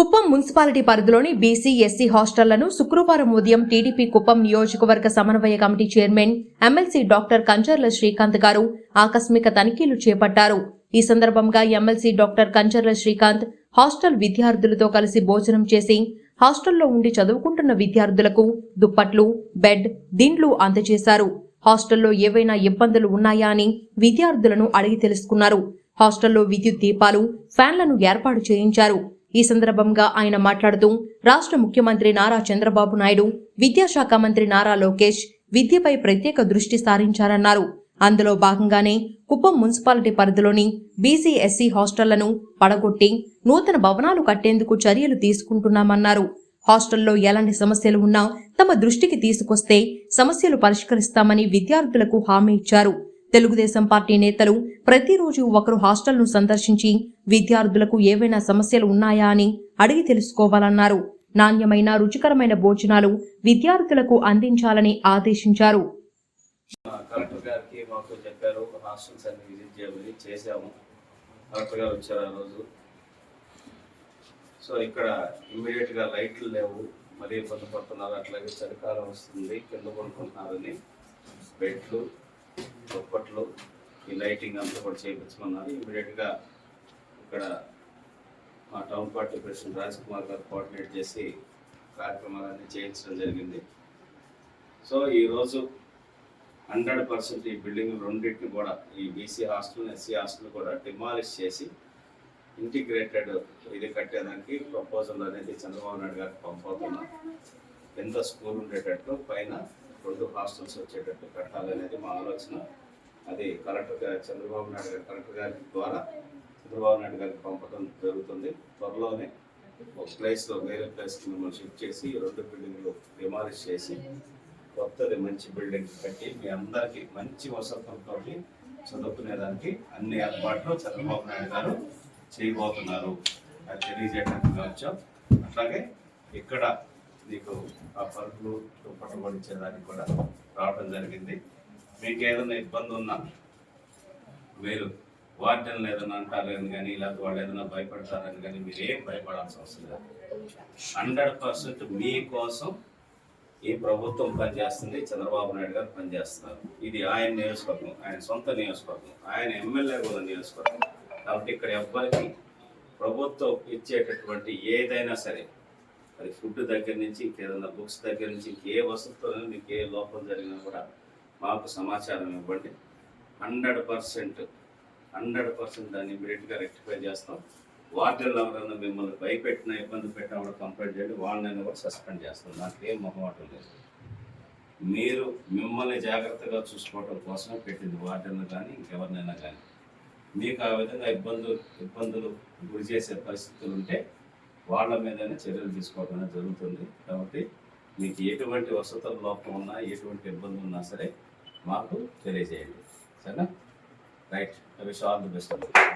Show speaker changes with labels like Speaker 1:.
Speaker 1: Kuppam municipality పరిధిలోని BC SC హాస్టళ్ళను శుక్రవారం ఉదయం టీడీపీ కుప్పం నియోజకవర్గ సమన్వయ committee chairman MLC doctor Kancharla Srikanth garu ఆకస్మిక తనిఖీలు చేపట్టారు. ఈ సందర్భంగా MLC doctor Kancharla Srikanth hostel విద్యార్థులతో కలిసి భోజనం చేసి హాస్టల్లో ఉండి చదువుకుంటున్న విద్యార్థులకు దుప్పట్లు బెడ్ దిండ్లు అందజేశారు. హాస్టల్లో ఏవైనా ఇబ్బందులు ఉన్నాయా అని విద్యార్థులను అడిగి తెలుసుకున్నారు. హాస్టల్లో విద్యుత్ దీపాలు ఫ్యాన్లను ఏర్పాటు చేయించారు. ఈ సందర్భంగా ఆయన మాట్లాడుతూ రాష్ట్ర ముఖ్యమంత్రి నారా చంద్రబాబు నాయుడు విద్యాశాఖ మంత్రి నారా లోకేష్ విద్యపై ప్రత్యేక దృష్టి సారించారన్నారు. అందులో భాగంగానే కుప్పం మున్సిపాలిటీ పరిధిలోని బీసీ ఎస్సీ హాస్టళ్ళను పడగొట్టి నూతన భవనాలు కట్టేందుకు చర్యలు తీసుకుంటున్నామన్నారు. హాస్టల్లో ఎలాంటి సమస్యలు ఉన్నా తమ దృష్టికి తీసుకొస్తే సమస్యలు పరిష్కరిస్తామని విద్యార్థులకు హామీ ఇచ్చారు. తెలుగుదేశం పార్టీ నేతలు ప్రతిరోజు ఒకరు హాస్టల్ను సందర్శించి విద్యార్థులకు ఏవైనా సమస్యలు ఉన్నాయా అని అడిగి తెలుసుకోవాలన్నారు. నాణ్యమైన రుచికరమైన భోజనాలు విద్యార్థులకు అందించాలని ఆదేశించారు.
Speaker 2: కలెక్టర్ గారికి మాకు చెప్పారు హాస్టల్స్ అన్ని విజిట్ చేయమని చేసాము కలెక్టర్ గారు వచ్చారు ఆ రోజు. సో ఇక్కడ ఇమ్మీడియట్గా లైట్లు లేవు. మరీ ఇబ్బంది పడుతున్నారు అట్లాగే చలికాలం వస్తుంది కింద పడుకుంటున్నారని. బెడ్లు చొప్పట్లు ఈ లైటింగ్ అంతా కూడా చేయించమన్నారు ఇమీడియట్గా ఇక్కడ మా town party president Raj Kumar garu coordinate చేసి కార్యక్రమాలన్నీ చేయించడం జరిగింది. సో ఈరోజు హండ్రెడ్ పర్సెంట్ ఈ బిల్డింగ్ రెండింటిని కూడా ఈ బీసీ హాస్టల్ ఎస్సీ హాస్టల్ కూడా డిమాలిష్ చేసి ఇంటిగ్రేటెడ్ ఇది కట్టేదానికి ప్రపోజల్ అనేది చంద్రబాబు నాయుడు గారికి పంపుతున్నాం కింద స్కూల్ ఉండేటట్టు పైన రెండు హాస్టల్స్ వచ్చేటట్టు కట్టాలనేది మా ఆలోచన. అది కలెక్టర్ గారు చంద్రబాబు నాయుడు గారు కలెక్టర్ గారి ద్వారా చంద్రబాబు నాయుడు గారికి పంపడం జరుగుతుంది. త్వరలోనే ఒక ప్లేస్లో వేరే ప్లేస్కి మిమ్మల్ని షిఫ్ట్ చేసి రెండు బిల్డింగ్లు డిమాలిష్ చేసి కొత్తది మంచి బిల్డింగ్ కట్టి మీ అందరికీ మంచి వసతులతో చదువుకునేదానికి అన్ని ఏర్పాట్లు చంద్రబాబు నాయుడు గారు చేయబోతున్నారు. అది తెలియజేయడానికి వచ్చాం. అట్లాగే ఇక్కడ నీకు ఆ పరుగులు పట్టుబడిచ్చేదానికి కూడా రావడం జరిగింది. మీకు ఏదైనా ఇబ్బంది ఉన్నా మీరు వార్డెన్ ఏదైనా అంటారని కానీ లేకపోతే వాళ్ళు ఏదైనా భయపడతారని కానీ మీరు ఏం భయపడాల్సిన అవసరం లేదు. హండ్రెడ్ పర్సెంట్ మీకోసం ఈ ప్రభుత్వం పనిచేస్తుంది. చంద్రబాబు నాయుడు గారు పనిచేస్తున్నారు. ఇది ఆయన నియోజకవర్గం ఆయన సొంత నియోజకవర్గం ఆయన ఎమ్మెల్యే కూడా నియోజకవర్గం. కాబట్టి ఇక్కడ ఎవ్వరికి ప్రభుత్వం ఇచ్చేటటువంటి ఏదైనా సరే అది ఫుడ్ దగ్గర నుంచి ఇంకేదైనా బుక్స్ దగ్గర నుంచి ఇంకే వసతులు మీకు ఏ లోపం జరిగినా కూడా మాకు సమాచారం ఇవ్వండి. హండ్రెడ్ పర్సెంట్ హండ్రెడ్ పర్సెంట్ దాన్ని ఇమీడియట్గా రెక్టిఫై చేస్తాం. వార్డెన్లు ఎవరైనా మిమ్మల్ని భయపెట్టిన ఇబ్బంది పెట్టినా కూడా కంప్లైంట్ చేయండి. వాళ్ళని కూడా సస్పెండ్ చేస్తాం. దాంట్లో ఏం మొహమాటం లేదు. మీరు మిమ్మల్ని జాగ్రత్తగా చూసుకోవడం కోసమే పెట్టింది వార్డెన్లు కానీ ఇంకెవరినైనా కానీ. మీకు ఆ విధంగా ఇబ్బందులు ఇబ్బందులు గురి చేసే పరిస్థితులు ఉంటే వాళ్ళ మీదనే చర్యలు తీసుకోవడం అనేది జరుగుతుంది. కాబట్టి మీకు ఎటువంటి వసతుల లోపం ఉన్నా ఎటువంటి ఇబ్బంది ఉన్నా సరే మాకు తెలియజేయండి. సరేనా? Right. Wish all the best